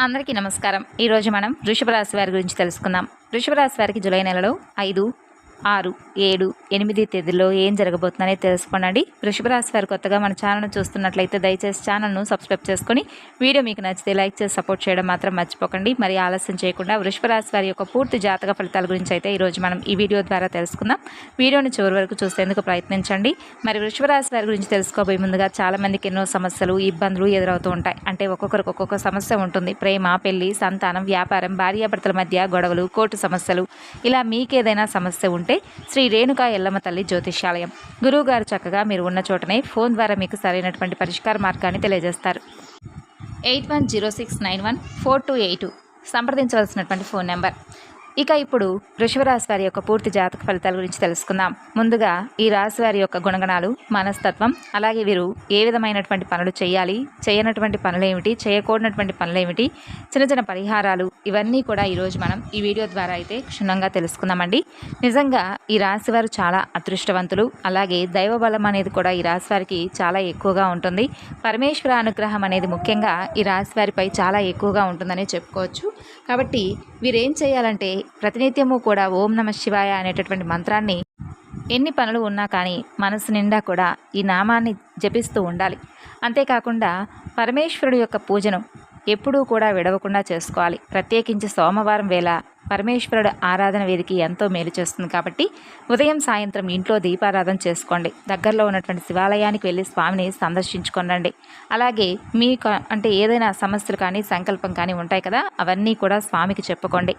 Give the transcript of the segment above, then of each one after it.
అందరికీ నమస్కారం. ఈరోజు మనం వృషభ రాశి వారి గురించి తెలుసుకుందాం. వృషభ రాశి వారికి జూలై నెలలో ఐదు ఆరు ఏడు ఎనిమిది తేదీలో ఏం జరగబోతుందనే తెలుసుకోనండి వృషభ రాశి వారు కొత్తగా మన ఛానల్ను చూస్తున్నట్లయితే దయచేసి ఛానల్ను సబ్స్క్రైబ్ చేసుకొని వీడియో మీకు నచ్చితే లైక్ చేసి సపోర్ట్ చేయడం మాత్రం మర్చిపోకండి. మరి ఆలస్యం చేయకుండా వృషభ రాశి వారి యొక్క పూర్తి జాతక ఫలితాల గురించి అయితే ఈరోజు మనం ఈ వీడియో ద్వారా తెలుసుకుందాం. వీడియోని చివరి వరకు చూసేందుకు ప్రయత్నించండి. మరి వృషభ రాశి వారి గురించి తెలుసుకోబోయే ముందుగా చాలామందికి ఎన్నో సమస్యలు ఇబ్బందులు ఎదురవుతూ ఉంటాయి. అంటే ఒక్కొక్కరికి ఒక్కొక్క సమస్య ఉంటుంది. ప్రేమ పెళ్ళి సంతానం వ్యాపారం భార్యాభర్తల మధ్య గొడవలు కోర్టు సమస్యలు. ఇలా మీకేదైనా సమస్య ఉంటే శ్రీ రేణుకా ఎల్లమ్మ తల్లి జ్యోతిష్యాలయం. గురువుగారు చక్కగా మీరు ఉన్న చోటనే ఫోన్ ద్వారా మీకు సరైనటువంటి పరిష్కార మార్గాన్ని తెలియజేస్తారు. Eight one zero six nine one four two eight సంప్రదించవలసినటువంటి phone number. ఇక ఇప్పుడు వృషభరాశి వారి యొక్క పూర్తి జాతక ఫలితాల గురించి తెలుసుకుందాం. ముందుగా ఈ రాశి వారి యొక్క గుణగణాలు మనస్తత్వం అలాగే వీరు ఏ విధమైనటువంటి పనులు చేయాలి చేయనటువంటి పనులు ఏమిటి చేయకూడనటువంటి పనులు ఏమిటి చిన్న చిన్న పరిహారాలు ఇవన్నీ కూడా ఈరోజు మనం ఈ వీడియో ద్వారా అయితే క్షుణ్ణంగా తెలుసుకుందామండి. నిజంగా ఈ రాశి వారు చాలా అదృష్టవంతులు అలాగే దైవ బలం అనేది కూడా ఈ రాశి వారికి చాలా ఎక్కువగా ఉంటుంది. పరమేశ్వర అనుగ్రహం అనేది ముఖ్యంగా ఈ రాశి వారిపై చాలా ఎక్కువగా ఉంటుందని చెప్పుకోవచ్చు. కాబట్టి వీరేం చేయాలంటే ప్రతినిత్యము కూడా ఓం నమ శివాయ అనేటటువంటి మంత్రాన్ని ఎన్ని పనులు ఉన్నా కానీ మనసు నిండా కూడా ఈ నామాన్ని జపిస్తూ ఉండాలి. అంతేకాకుండా పరమేశ్వరుడు యొక్క పూజను ఎప్పుడూ కూడా విడవకుండా చేసుకోవాలి. ప్రత్యేకించి సోమవారం వేళ పరమేశ్వరుడు ఆరాధన వేదికి ఎంతో మేలు చేస్తుంది కాబట్టి ఉదయం సాయంత్రం ఇంట్లో దీపారాధన చేసుకోండి. దగ్గరలో ఉన్నటువంటి శివాలయానికి వెళ్ళి స్వామిని సందర్శించుకోనండి. అలాగే మీకు అంటే ఏదైనా సమస్యలు కానీ సంకల్పం కానీ ఉంటాయి కదా అవన్నీ కూడా స్వామికి చెప్పుకోండి.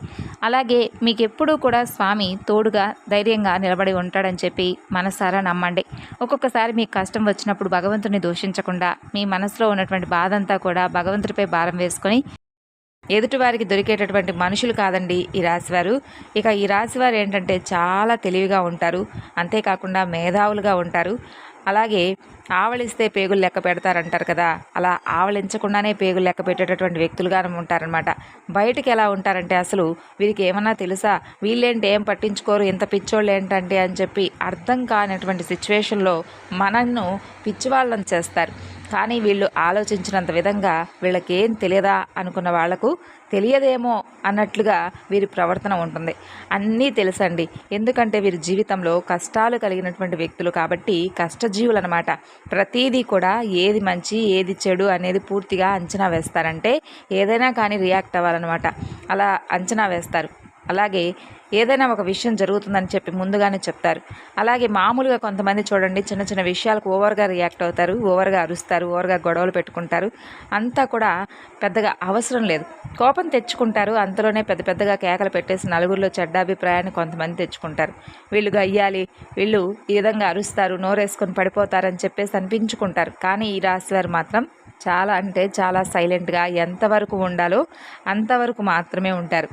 అలాగే మీకు ఎప్పుడూ కూడా స్వామి తోడుగా ధైర్యంగా నిలబడి ఉంటాడని చెప్పి మనసారా నమ్మండి. ఒక్కొక్కసారి మీకు కష్టం వచ్చినప్పుడు భగవంతుని దూషించకుండా మీ మనసులో ఉన్నటువంటి బాధ అంతా కూడా భగవంతుడిపై భారం వేసుకొని ఎదుటివారికి దొరికేటటువంటి మనుషులు కాదండి ఈ రాశివారు. ఇక ఈ రాశివారు ఏంటంటే చాలా తెలివిగా ఉంటారు. అంతేకాకుండా మేధావులుగా ఉంటారు. అలాగే ఆవలిస్తే పేగులు లెక్క పెడతారంటారు కదా. అలా ఆవలించకుండానే పేగులు లెక్క పెట్టేటటువంటి వ్యక్తులుగా ఉంటారనమాట బయటికి ఎలా ఉంటారంటే అసలు వీరికి ఏమన్నా తెలుసా? వీళ్ళేంటి? ఏం పట్టించుకోరు? ఇంత పిచ్చోళ్ళు ఏంటంటే అని చెప్పి అర్థం కానటువంటి సిచ్యువేషన్లో మనల్ని పిచ్చివాళ్ళని చేస్తారు. కానీ వీళ్ళు ఆలోచించినంత విధంగా వీళ్ళకేం తెలియదా అనుకున్న వాళ్ళకు తెలియదేమో అన్నట్లుగా వీరి ప్రవర్తన ఉంటుంది. అన్నీ తెలుసండి. ఎందుకంటే వీరి జీవితంలో కష్టాలు కలిగినటువంటి వ్యక్తులు కాబట్టి కష్టజీవులు అనమాట ప్రతీదీ కూడా ఏది మంచి ఏది చెడు అనేది పూర్తిగా అంచనా వేస్తారంటే ఏదైనా కానీ రియాక్ట్ అవ్వాలన్నమాట. అలా అంచనా వేస్తారు. అలాగే ఏదైనా ఒక విషయం జరుగుతుందని చెప్పి ముందుగానే చెప్తారు. అలాగే మామూలుగా కొంతమంది చూడండి చిన్న చిన్న విషయాలకు ఓవర్గా రియాక్ట్ అవుతారు ఓవర్గా అరుస్తారు ఓవర్గా గొడవలు పెట్టుకుంటారు. అంతా కూడా పెద్దగా అవసరం లేదు. కోపం తెచ్చుకుంటారు అంతలోనే పెద్ద పెద్దగా కేకలు పెట్టేసి నలుగురిలో చెడ్డాభిప్రాయాన్ని కొంతమంది తెచ్చుకుంటారు. వీళ్ళు గయ్యాలి వీళ్ళు ఈ విధంగా అరుస్తారు నోరేసుకొని పడిపోతారని చెప్పేసి అనిపించుకుంటారు. కానీ ఈ రాశి వారు మాత్రం చాలా అంటే చాలా సైలెంట్గా ఎంతవరకు ఉండాలో అంతవరకు మాత్రమే ఉంటారు.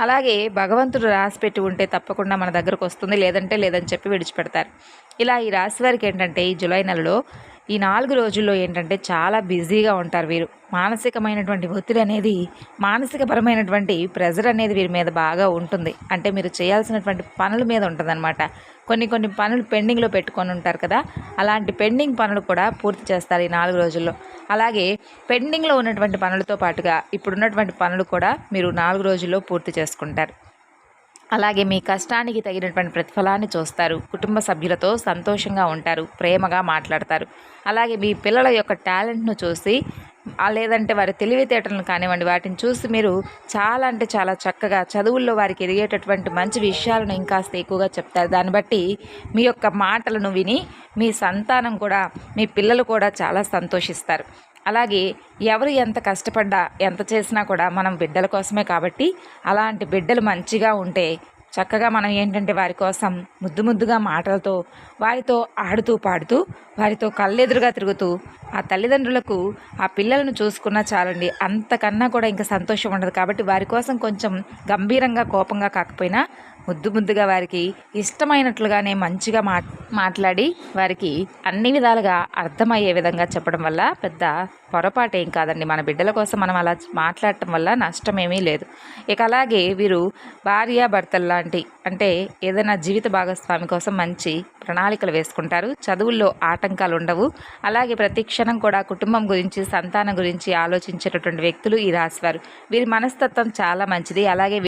అలాగే భగవంతుడు రాసి పెట్టి ఉంటే తప్పకుండా మన దగ్గరకు వస్తుంది లేదంటే లేదని చెప్పి విడిచిపెడతారు. ఇలా ఈ రాశి వారికి ఏంటంటే ఈ జూలై నెలలో ఈ నాలుగు రోజుల్లో ఏంటంటే చాలా బిజీగా ఉంటారు వీరు. మానసికమైనటువంటి ఒత్తిడి అనేది మానసికపరమైనటువంటి ప్రెజర్ అనేది వీరి మీద బాగా ఉంటుంది. అంటే మీరు చేయాల్సినటువంటి పనుల మీద ఉంటుందన్నమాట. కొన్ని కొన్ని పనులు పెండింగ్లో పెట్టుకొని ఉంటారు కదా అలాంటి పెండింగ్ పనులు కూడా పూర్తి చేస్తారు ఈ నాలుగు రోజుల్లో. అలాగే పెండింగ్లో ఉన్నటువంటి పనులతో పాటుగా ఇప్పుడున్నటువంటి పనులు కూడా మీరు నాలుగు రోజుల్లో పూర్తి చేసుకుంటారు. అలాగే మీ కష్టానికి తగినటువంటి ప్రతిఫలాన్ని చూస్తారు. కుటుంబ సభ్యులతో సంతోషంగా ఉంటారు. ప్రేమగా మాట్లాడతారు. అలాగే మీ పిల్లల యొక్క టాలెంట్ను చూసి లేదంటే వారి తెలివితేటలను కానివ్వండి వాటిని చూసి మీరు చాలా అంటే చాలా చక్కగా చదువుల్లో వారికి ఎదిగేటటువంటి మంచి విషయాలను ఇంకాస్త ఎక్కువగా చెప్తారు. దాన్ని బట్టి మీ యొక్క మాటలను విని మీ సంతానం కూడా మీ పిల్లలు కూడా చాలా సంతోషిస్తారు. అలాగే ఎవరు ఎంత కష్టపడ్డా ఎంత చేసినా కూడా మనం బిడ్డల కోసమే కాబట్టి అలాంటి బిడ్డలు మంచిగా ఉంటే చక్కగా మనం ఏంటంటే వారి కోసం ముద్దు ముద్దుగా మాటలతో వారితో ఆడుతూ పాడుతూ వారితో కళ్ళెదురుగా తిరుగుతూ ఆ తల్లిదండ్రులకు ఆ పిల్లలను చూసుకున్నా చాలండి. అంతకన్నా కూడా ఇంకా సంతోషం ఉండదు. కాబట్టి వారి కోసం కొంచెం గంభీరంగా కోపంగా కాకపోయినా ముద్దు ముద్దుగా వారికి ఇష్టమైనట్లుగానే మంచిగా మా మాట్లాడి వారికి అన్ని విధాలుగా అర్థమయ్యే విధంగా చెప్పడం వల్ల పెద్ద పొరపాటు ఏం కాదండి. మన బిడ్డల కోసం మనం అలా మాట్లాడటం వల్ల నష్టమేమీ లేదు. ఇక అలాగే వీరు భార్యాభర్తలు లాంటి అంటే ఏదైనా జీవిత భాగస్వామి కోసం మంచి ప్రణాళికలు వేసుకుంటారు. చదువుల్లో ఆటంకాలు ఉండవు అలాగే ప్రతి క్షణం కూడా కుటుంబం గురించి సంతానం గురించి ఆలోచించేటటువంటి వ్యక్తులు ఈ రాశివారు. వీరి మనస్తత్వం చాలా మంచిది. అలాగే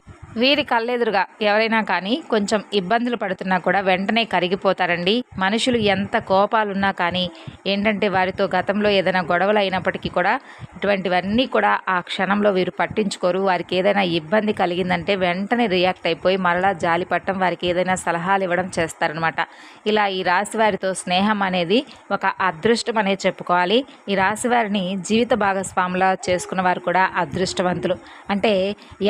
వీరి కళ్ళెదురుగా ఎవరైనా కానీ కొంచెం ఇబ్బందులు పడుతున్నా కూడా వెంటనే కరిగిపోతారండి. మనుషులు ఎంత కోపాలున్నా కానీ ఏంటంటే వారితో గతంలో ఏదైనా గొడవలు అయినప్పటికీ కూడా ఇటువంటివన్నీ కూడా ఆ క్షణంలో వీరు పట్టించుకోరు. వారికి ఏదైనా ఇబ్బంది కలిగిందంటే వెంటనే రియాక్ట్ అయిపోయి మరలా జాలి పట్టడం వారికి ఏదైనా సలహాలు ఇవ్వడం చేస్తారనమాట ఇలా ఈ రాశి వారితో స్నేహం అనేది ఒక అదృష్టం అనేది చెప్పుకోవాలి. ఈ రాశి వారిని జీవిత భాగస్వాములా చేసుకున్న వారు కూడా అదృష్టవంతులు. అంటే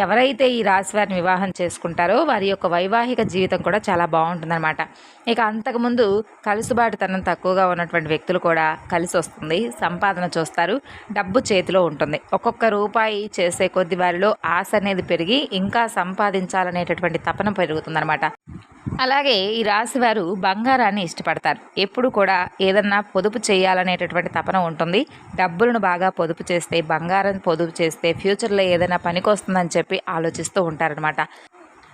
ఎవరైతే ఈ రాశి వారిని వివాహం చేసుకుంటారో. వారి యొక్క వైవాహిక జీవితం కూడా చాలా బాగుంటుందన్నమాట. ఇక అంతకుముందు కలుసుబాటుతనం తక్కువగా ఉన్నటువంటి వ్యక్తులు కూడా కలిసి వస్తుంది. సంపాదన చూస్తారు. డబ్బు చేతిలో ఉంటుంది. ఒక్కొక్క రూపాయి చేసే కొద్ది వారిలో ఆశ అనేది పెరిగి ఇంకా సంపాదించాలనేటటువంటి తపన పెరుగుతుందన్నమాట. అలాగే ఈ రాశివారు బంగారాన్ని ఇష్టపడతారు. ఎప్పుడు కూడా ఏదన్నా పొదుపు చేయాలనేటటువంటి తపన ఉంటుంది. డబ్బులను బాగా పొదుపు చేస్తే బంగారం పొదుపు చేస్తే ఫ్యూచర్లో ఏదైనా పనికొస్తుందని చెప్పి ఆలోచిస్తూ ఉంటారనమాట అనమాట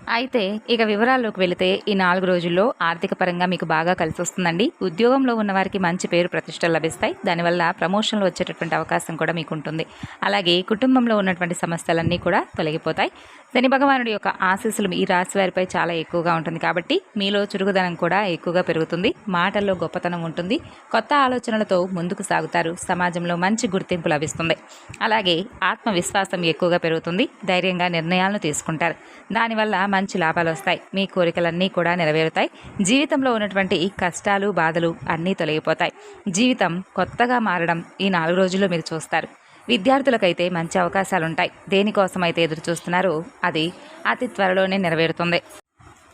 అయితే ఇక వివరాల్లోకి వెళితే ఈ నాలుగు రోజుల్లో ఆర్థిక పరంగా మీకు బాగా కలిసి వస్తుందండి. ఉద్యోగంలో ఉన్న వారికి మంచి పేరు ప్రతిష్టలు లభిస్తాయి. దానివల్ల ప్రమోషన్లు వచ్చేటటువంటి అవకాశం కూడా మీకు ఉంటుంది. అలాగే కుటుంబంలో ఉన్నటువంటి సమస్యలన్నీ కూడా తొలగిపోతాయి. శని భగవానుడి యొక్క ఆశీస్సులు ఈ రాశి వారిపై చాలా ఎక్కువగా ఉంటుంది కాబట్టి మీలో చురుకుదనం కూడా ఎక్కువగా పెరుగుతుంది. మాటల్లో గొప్పతనం ఉంటుంది. కొత్త ఆలోచనలతో ముందుకు సాగుతారు. సమాజంలో మంచి గుర్తింపు లభిస్తుంది. అలాగే ఆత్మవిశ్వాసం ఎక్కువగా పెరుగుతుంది. ధైర్యంగా నిర్ణయాలను తీసుకుంటారు. దానివల్ల మంచి లాభాలు వస్తాయి. మీ కోరికలన్నీ కూడా నెరవేరుతాయి. జీవితంలో ఉన్నటువంటి కష్టాలు బాధలు అన్నీ తొలగిపోతాయి. జీవితం కొత్తగా మారడం ఈ నాలుగు రోజుల్లో మీరు చూస్తారు. విద్యార్థులకైతే మంచి అవకాశాలు ఉంటాయి దేనికోసమైతే ఎదురు చూస్తున్నారో అది అతి త్వరలోనే నెరవేరుతుంది.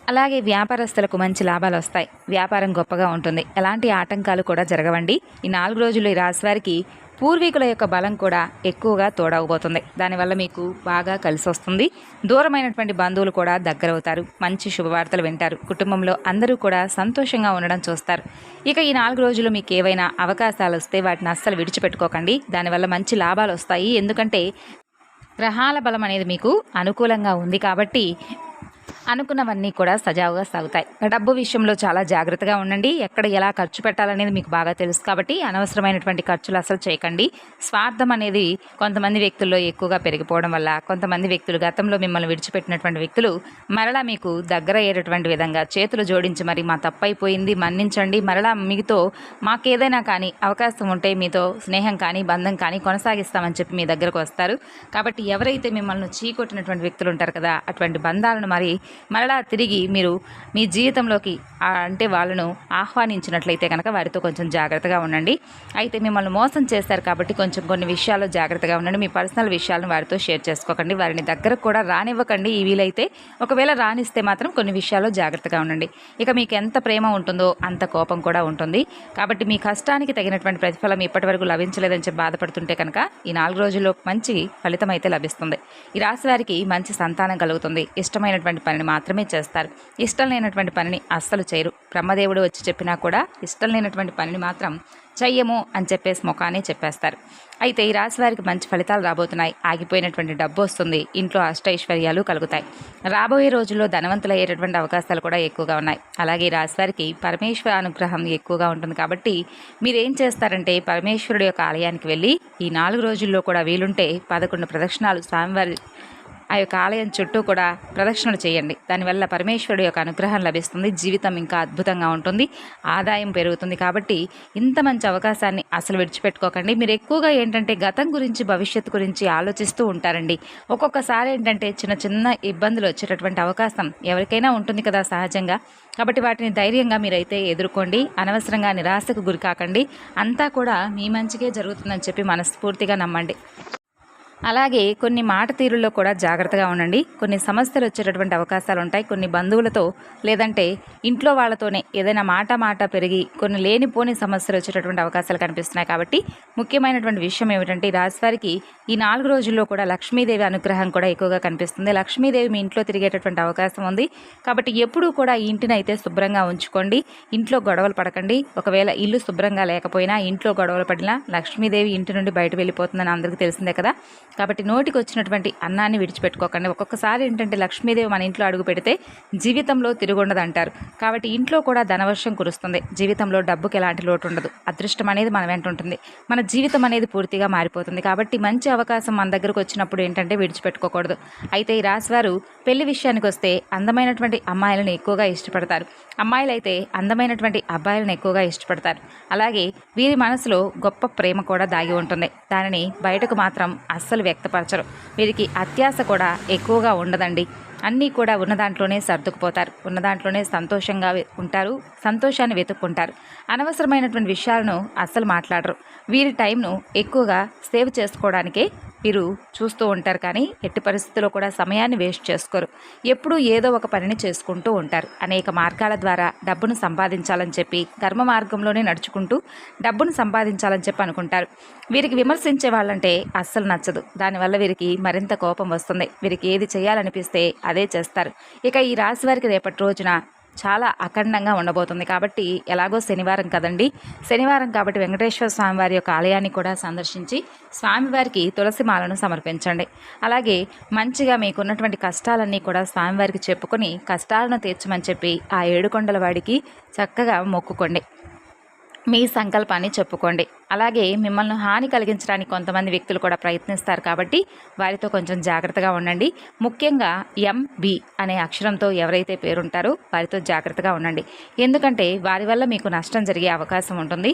అలాగే వ్యాపారస్తులకు మంచి లాభాలు వస్తాయి. వ్యాపారం గొప్పగా ఉంటుంది. ఎలాంటి ఆటంకాలు కూడా జరగవండి. ఈ నాలుగు రోజులు ఈ రాశివారికి పూర్వీకుల యొక్క బలం కూడా ఎక్కువగా తోడవబోతుంది. దానివల్ల మీకు బాగా కలిసి వస్తుంది. దూరమైనటువంటి బంధువులు కూడా దగ్గరవుతారు. మంచి శుభవార్తలు వింటారు. కుటుంబంలో అందరూ కూడా సంతోషంగా ఉండడం చూస్తారు. ఇక ఈ నాలుగు రోజులు మీకు ఏవైనా అవకాశాలు వస్తే వాటిని అస్సలు విడిచిపెట్టుకోకండి. దానివల్ల మంచి లాభాలు వస్తాయి. ఎందుకంటే గ్రహాల బలం అనేది మీకు అనుకూలంగా ఉంది కాబట్టి అనుకున్నవన్నీ కూడా సజావుగా సాగుతాయి. డబ్బు విషయంలో చాలా జాగ్రత్తగా ఉండండి. ఎక్కడ ఎలా ఖర్చు పెట్టాలనేది మీకు బాగా తెలుసు కాబట్టి అనవసరమైనటువంటి ఖర్చులు అసలు చేయకండి. స్వార్థం అనేది కొంతమంది వ్యక్తుల్లో ఎక్కువగా పెరిగిపోవడం వల్ల కొంతమంది వ్యక్తులు గతంలో మిమ్మల్ని విడిచిపెట్టినటువంటి వ్యక్తులు మరలా మీకు దగ్గర అయ్యేటటువంటి విధంగా చేతులు జోడించి మరి మా తప్పైపోయింది మన్నించండి. మరలా మీతో మాకేదైనా కానీ అవకాశం ఉంటే మీతో స్నేహం కానీ బంధం కానీ కొనసాగిస్తామని చెప్పి మీ దగ్గరకు వస్తారు. కాబట్టి ఎవరైతే మిమ్మల్ని చీకొట్టినటువంటి వ్యక్తులు ఉంటారు కదా అటువంటి బంధాలను మరి మరలా తిరిగి మీరు మీ జీవితంలోకి అంటే వాళ్ళను ఆహ్వానించినట్లయితే కనుక వారితో కొంచెం జాగ్రత్తగా ఉండండి. అయితే మిమ్మల్ని మోసం చేస్తారు కాబట్టి కొంచెం కొన్ని విషయాల్లో జాగ్రత్తగా ఉండండి. మీ పర్సనల్ విషయాలను వారితో షేర్ చేసుకోకండి. వారిని దగ్గరకు కూడా రానివ్వకండి. ఈ వీలైతే ఒకవేళ రానిస్తే మాత్రం కొన్ని విషయాల్లో జాగ్రత్తగా ఉండండి. ఇక మీకు ఎంత ప్రేమ ఉంటుందో అంత కోపం కూడా ఉంటుంది. కాబట్టి మీ కష్టానికి తగినటువంటి ప్రతిఫలం ఇప్పటి వరకు లభించలేదని చెప్పి బాధపడుతుంటే కనుక ఈ నాలుగు రోజుల్లో మంచి ఫలితం అయితే లభిస్తుంది. ఈ రాశి వారికి మంచి సంతానం కలుగుతుంది. ఇష్టమైనటువంటి పని పని మాత్రమే చేస్తారు. ఇష్టం లేనటువంటి పనిని అస్సలు చేయరు. బ్రహ్మదేవుడు వచ్చి చెప్పినా కూడా ఇష్టం లేనటువంటి పనిని మాత్రం చెయ్యము అని చెప్పేసి ముఖానే చెప్పేస్తారు. అయితే ఈ రాశి వారికి మంచి ఫలితాలు రాబోతున్నాయి. ఆగిపోయినటువంటి డబ్బు వస్తుంది. ఇంట్లో అష్టైశ్వర్యాలు కలుగుతాయి. రాబోయే రోజుల్లో ధనవంతులయ్యేటటువంటి అవకాశాలు కూడా ఎక్కువగా ఉన్నాయి. అలాగే ఈ రాశి వారికి పరమేశ్వర అనుగ్రహం ఎక్కువగా ఉంటుంది కాబట్టి మీరేం చేస్తారంటే పరమేశ్వరుడు యొక్క ఆలయానికి వెళ్ళి ఈ నాలుగు రోజుల్లో కూడా వీలుంటే పదకొండు ప్రదక్షిణాలు స్వామివారి ఆ యొక్క ఆలయం చుట్టూ కూడా ప్రదక్షిణలు చేయండి. దానివల్ల పరమేశ్వరుడు యొక్క అనుగ్రహం లభిస్తుంది. జీవితం ఇంకా అద్భుతంగా ఉంటుంది. ఆదాయం పెరుగుతుంది కాబట్టి ఇంత మంచి అవకాశాన్ని అసలు విడిచిపెట్టుకోకండి. మీరు ఎక్కువగా ఏంటంటే గతం గురించి భవిష్యత్తు గురించి ఆలోచిస్తూ ఉంటారండి. ఒక్కొక్కసారి ఏంటంటే చిన్న చిన్న ఇబ్బందులు వచ్చేటటువంటి అవకాశం ఎవరికైనా ఉంటుంది కదా సహజంగా. కాబట్టి వాటిని ధైర్యంగా మీరైతే ఎదుర్కోండి. అనవసరంగా నిరాశకు గురికాకండి అంతా కూడా మీ మంచికే జరుగుతుందని చెప్పి మనస్ఫూర్తిగా నమ్మండి. అలాగే కొన్ని మాట తీరుల్లో కూడా జాగ్రత్తగా ఉండండి. కొన్ని సమస్యలు వచ్చేటటువంటి అవకాశాలు ఉంటాయి. కొన్ని బంధువులతో లేదంటే ఇంట్లో వాళ్ళతోనే ఏదైనా మాట మాట పెరిగి కొన్ని లేనిపోని సమస్యలు వచ్చేటటువంటి అవకాశాలు కనిపిస్తున్నాయి కాబట్టి ముఖ్యమైనటువంటి విషయం ఏమిటంటే ఈ రాశివారికి ఈ నాలుగు రోజుల్లో కూడా లక్ష్మీదేవి అనుగ్రహం కూడా ఎక్కువగా కనిపిస్తుంది. లక్ష్మీదేవి మీ ఇంట్లో తిరిగేటటువంటి అవకాశం ఉంది. కాబట్టి ఎప్పుడూ కూడా ఈ ఇంటిని అయితే శుభ్రంగా ఉంచుకోండి. ఇంట్లో గొడవలు పడకండి. ఒకవేళ ఇల్లు శుభ్రంగా లేకపోయినా ఇంట్లో గొడవలు పడినా లక్ష్మీదేవి ఇంటి నుండి బయట వెళ్ళిపోతుందని అందరికీ తెలిసిందే కదా. కాబట్టి నోటికి వచ్చినటువంటి అన్నాన్ని విడిచిపెట్టుకోకండి. ఒక్కొక్కసారి ఏంటంటే లక్ష్మీదేవి మన ఇంట్లో అడుగు పెడితే జీవితంలో తిరుగుండదు అంటారు కాబట్టి ఇంట్లో కూడా ధనవర్షం కురుస్తుంది. జీవితంలో డబ్బుకి ఎలాంటి లోటు ఉండదు అదృష్టం అనేది మన వెంట ఉంటుంది. మన జీవితం అనేది పూర్తిగా మారిపోతుంది. కాబట్టి మంచి అవకాశం మన దగ్గరకు వచ్చినప్పుడు ఏంటంటే విడిచిపెట్టుకోకూడదు. అయితే ఈ రాశివారు పెళ్ళి విషయానికి వస్తే అందమైనటువంటి అమ్మాయిలను ఎక్కువగా ఇష్టపడతారు. అమ్మాయిలైతే అందమైనటువంటి అబ్బాయిలను ఎక్కువగా ఇష్టపడతారు. అలాగే వీరి మనసులో గొప్ప ప్రేమ కూడా దాగి ఉంటుంది. దానిని బయటకు మాత్రం అస్సలు వ్యక్తపరచరు. వీరికి అత్యాశ కూడా ఎక్కువగా ఉండదండి. అన్నీ కూడా ఉన్న దాంట్లోనే సర్దుకుపోతారు. ఉన్న దాంట్లోనే సంతోషంగా ఉంటారు. సంతోషాన్ని వెతుక్కుంటారు. అనవసరమైనటువంటి విషయాలను అస్సలు మాట్లాడరు. వీరి టైంను ఎక్కువగా సేవ్ చేసుకోవడానికే వీరు చూస్తూ ఉంటారు కానీ ఎట్టి పరిస్థితుల్లో కూడా సమయాన్ని వేస్ట్ చేసుకోరు. ఎప్పుడూ ఏదో ఒక పనిని చేసుకుంటూ ఉంటారు. అనేక మార్గాల ద్వారా డబ్బును సంపాదించాలని చెప్పి కర్మ మార్గంలోనే నడుచుకుంటూ డబ్బును సంపాదించాలని చెప్పి అనుకుంటారు. వీరికి విమర్శించే వాళ్ళంటే అస్సలు నచ్చదు. దానివల్ల వీరికి మరింత కోపం వస్తుంది. వీరికి ఏది చేయాలనిపిస్తే అదే చేస్తారు. ఇక ఈ రాశి వారికి రేపటి రోజున చాలా అఖండంగా ఉండబోతుంది కాబట్టి ఎలాగో శనివారం కదండి. శనివారం కాబట్టి వెంకటేశ్వర స్వామి వారి యొక్క ఆలయాన్ని కూడా సందర్శించి స్వామివారికి తులసి మాలను సమర్పించండి. అలాగే మంచిగా మీకున్నటువంటి కష్టాలన్నీ కూడా స్వామివారికి చెప్పుకొని కష్టాలను తీర్చమని చెప్పి ఆ ఏడుకొండల వాడికి చక్కగా మొక్కుకోండి. మీ సంకల్పాన్ని చెప్పుకోండి. అలాగే మిమ్మల్ని హాని కలిగించడానికి కొంతమంది వ్యక్తులు కూడా ప్రయత్నిస్తారు కాబట్టి వారితో కొంచెం జాగ్రత్తగా ఉండండి. ముఖ్యంగా ఎంబి అనే అక్షరంతో ఎవరైతే పేరుంటారో వారితో జాగ్రత్తగా ఉండండి. ఎందుకంటే వారి వల్ల మీకు నష్టం జరిగే అవకాశం ఉంటుంది.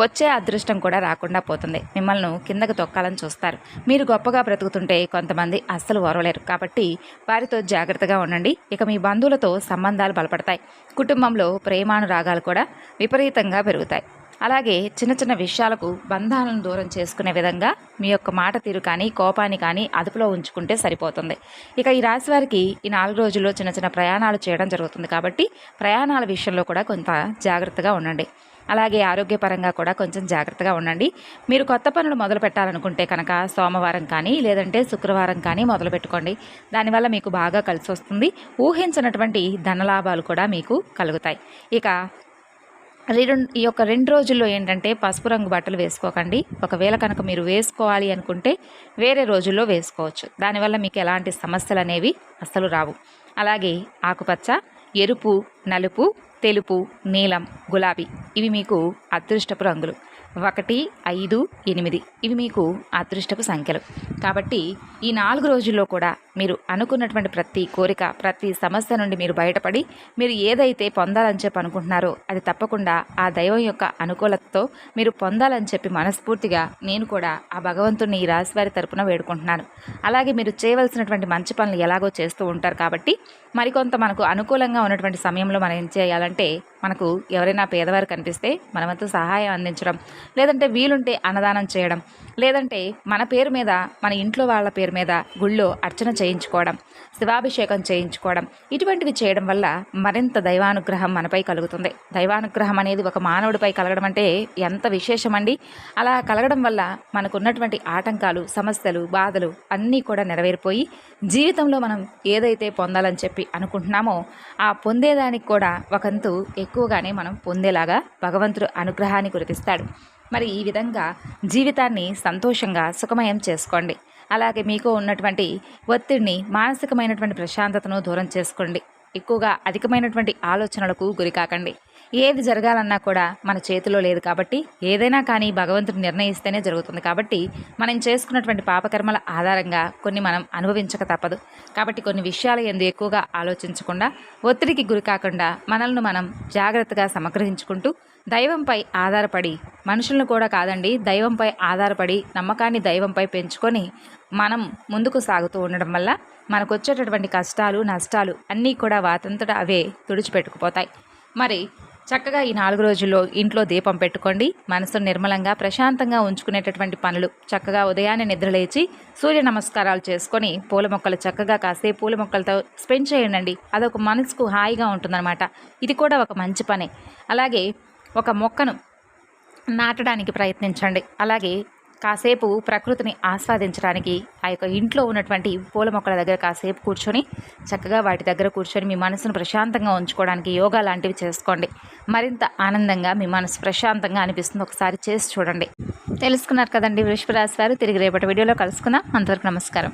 వచ్చే అదృష్టం కూడా రాకుండా పోతుంది. మిమ్మల్ని కిందకు తొక్కాలని చూస్తారు. మీరు గొప్పగా బ్రతుకుతుంటే కొంతమంది అస్సలు ఓరలేరు కాబట్టి వారితో జాగ్రత్తగా ఉండండి. ఇక మీ బంధువులతో సంబంధాలు బలపడతాయి. కుటుంబంలో ప్రేమానురాగాలు కూడా విపరీతంగా పెరుగుతాయి. అలాగే చిన్న చిన్న విషయాలకు బంధాలను దూరం చేసుకునే విధంగా మీ యొక్క మాట తీరు కానీ కోపాన్ని కానీ అదుపులో ఉంచుకుంటే సరిపోతుంది. ఇక ఈ రాశి వారికి ఈ నాలుగు రోజుల్లో చిన్న చిన్న ప్రయాణాలు చేయడం జరుగుతుంది కాబట్టి ప్రయాణాల విషయంలో కూడా కొంత జాగ్రత్తగా ఉండండి. అలాగే ఆరోగ్యపరంగా కూడా కొంచెం జాగ్రత్తగా ఉండండి. మీరు కొత్త పనులు మొదలు పెట్టాలనుకుంటే కనుక సోమవారం కానీ లేదంటే శుక్రవారం కానీ మొదలు పెట్టుకోండి. దానివల్ల మీకు బాగా కలిసి వస్తుంది. ఊహించినటువంటి ధనలాభాలు కూడా మీకు కలుగుతాయి. ఇక రెండు ఈ యొక్క రెండు రోజుల్లో ఏంటంటే పసుపు రంగు బట్టలు వేసుకోకండి. ఒకవేళ కనుక మీరు వేసుకోవాలి అనుకుంటే వేరే రోజుల్లో వేసుకోవచ్చు. దానివల్ల మీకు ఎలాంటి సమస్యలు అనేవి అస్సలు రావు. అలాగే ఆకుపచ్చ ఎరుపు నలుపు తెలుపు నీలం గులాబీ ఇవి మీకు అదృష్టపు రంగులు. ఒకటి ఐదు ఎనిమిది ఇవి మీకు అదృష్టపు సంఖ్యలు. కాబట్టి ఈ నాలుగు రోజుల్లో కూడా మీరు అనుకున్నటువంటి ప్రతి కోరిక ప్రతి సమస్య నుండి మీరు బయటపడి మీరు ఏదైతే పొందాలని చెప్పి అనుకుంటున్నారో అది తప్పకుండా ఆ దైవం యొక్క అనుకూలతతో మీరు పొందాలని చెప్పి మనస్ఫూర్తిగా నేను కూడా ఆ భగవంతుని ఈ రాశి వారి తరపున వేడుకుంటున్నాను. అలాగే మీరు చేయవలసినటువంటి మంచి పనులు ఎలాగో చేస్తూ ఉంటారు కాబట్టి మరికొంత మనకు అనుకూలంగా ఉన్నటువంటి సమయంలో మనం ఏం చేయాలంటే మనకు ఎవరైనా పేదవారు కనిపిస్తే మనమంతా సహాయం అందించడం లేదంటే వీలుంటే అన్నదానం చేయడం లేదంటే మన పేరు మీద మన ఇంట్లో వాళ్ళ పేరు మీద గుళ్ళో అర్చన చేయించుకోవడం శివాభిషేకం చేయించుకోవడం ఇటువంటివి చేయడం వల్ల మరింత దైవానుగ్రహం మనపై కలుగుతుంది. దైవానుగ్రహం అనేది ఒక మానవుడిపై కలగడం అంటే ఎంత విశేషమండి? అలా కలగడం వల్ల మనకున్నటువంటి ఆటంకాలు సమస్యలు బాధలు అన్నీ కూడా నెరవేరిపోయి జీవితంలో మనం ఏదైతే పొందాలని చెప్పి అనుకుంటున్నామో ఆ పొందేదానికి కూడా ఒకంతు ఎక్కువగానే మనం పొందేలాగా భగవంతుడు అనుగ్రహాన్ని కురిపిస్తాడు మరి ఈ విధంగా జీవితాన్ని సంతోషంగా సుఖమయం చేసుకోండి. అలాగే మీకు ఉన్నటువంటి ఒత్తిడిని మానసికమైనటువంటి ప్రశాంతతను దూరం చేసుకోండి. ఎక్కువగా అధికమైనటువంటి ఆలోచనలకు గురికాకండి. ఏది జరగాలన్నా కూడా మన చేతిలో లేదు కాబట్టి ఏదైనా కానీ భగవంతుడు నిర్ణయిస్తేనే జరుగుతుంది కాబట్టి మనం చేసుకున్నటువంటి పాపకర్మల ఆధారంగా కొన్ని మనం అనుభవించక తప్పదు. కాబట్టి కొన్ని విషయాలు ఎందు ఎక్కువగా ఆలోచించకుండా ఒత్తిడికి గురి కాకుండా మనల్ని మనం జాగ్రత్తగా సమగ్రహించుకుంటూ దైవంపై ఆధారపడి మనుషులను కూడా కాదండి దైవంపై ఆధారపడి నమ్మకాన్ని దైవంపై పెంచుకొని మనం ముందుకు సాగుతూ ఉండడం వల్ల మనకు వచ్చేటటువంటి కష్టాలు నష్టాలు అన్నీ కూడా వాతంతట అవే తుడిచిపెట్టుకుపోతాయి. మరి చక్కగా ఈ నాలుగు రోజుల్లో ఇంట్లో దీపం పెట్టుకోండి. మనసును నిర్మలంగా ప్రశాంతంగా ఉంచుకునేటటువంటి పనులు. చక్కగా ఉదయాన్నే నిద్రలేచి సూర్య నమస్కారాలు చేసుకొని పూల మొక్కలు చక్కగా కాసే పూల మొక్కలతో స్పెండ్ చేయండి అదొక మనసుకు హాయిగా ఉంటుందన్నమాట. ఇది కూడా ఒక మంచి పనే. అలాగే ఒక మొక్కను నాటడానికి ప్రయత్నించండి. అలాగే కాసేపు ప్రకృతిని ఆస్వాదించడానికి ఆ యొక్క ఇంట్లో ఉన్నటువంటి పూల మొక్కల దగ్గర కాసేపు కూర్చొని చక్కగా వాటి దగ్గర కూర్చొని మీ మనసును ప్రశాంతంగా ఉంచుకోవడానికి యోగా లాంటివి చేసుకోండి. మరింత ఆనందంగా మీ మనసు ప్రశాంతంగా అనిపిస్తుంది. ఒకసారి చేసి చూడండి. తెలుసుకున్నారు కదండి వృషభరాశి వారు. తిరిగి రేపటి వీడియోలో కలుసుకుందాం. అంతవరకు నమస్కారం.